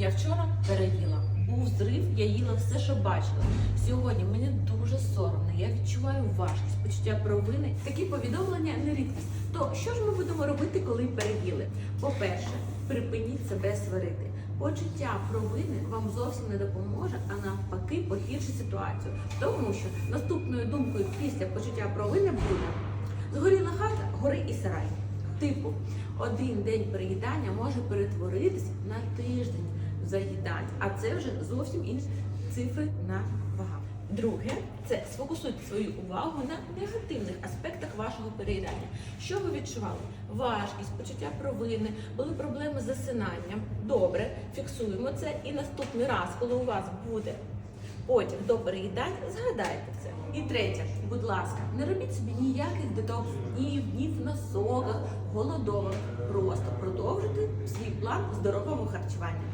Я вчора переїла. Був зрив, я їла все, що бачила. Сьогодні мені дуже соромно. Я відчуваю важкість, почуття провини. Такі повідомлення не рідкість. То що ж ми будемо робити, коли переїли? По-перше, припиніть себе сварити. Почуття провини вам зовсім не допоможе, а навпаки погіршить ситуацію. Тому що наступною думкою після почуття провини буде згоріла хата, гори і сарай. Типу, один день переїдання може перетворитися на тиждень заїдань, а це вже зовсім інші цифри на вага. Друге, це сфокусуйте свою увагу на негативних аспектах вашого переїдання. Що ви відчували? Важкість, почуття провини, були проблеми з засинанням. Добре, фіксуємо це. І наступний раз, коли у вас буде потяг до переїдань, згадайте це. І третє, будь ласка, не робіть собі ніяких детокс днів, днів на соках, голодовок. Просто продовжуйте свій план здорового харчування.